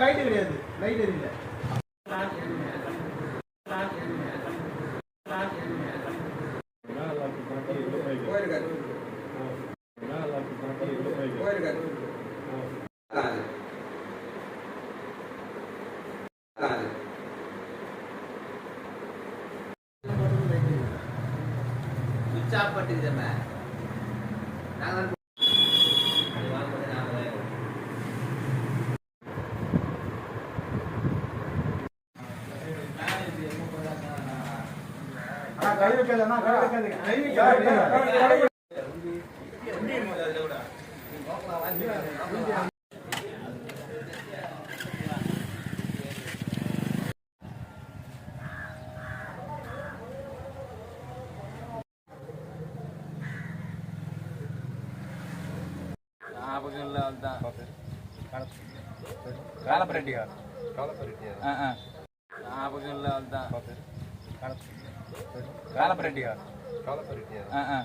Light கிடையாது light எரியல சுவிட்ச் of பண்ணிக்கிறேன் நாங்க அது வாங்கும்போது நாங்க ஆனா கை வைக்காதண்ணா கை ஞாபகம் இல்லை அதுதான் காலப்பரெட்டியார். காலப்பரெட்டியார் ஆ ஆ. ஞாபகம் இல்லை அதுதான் காலப்பரெட்டியார். காலப்பரெட்டியார். ஆ ஆ.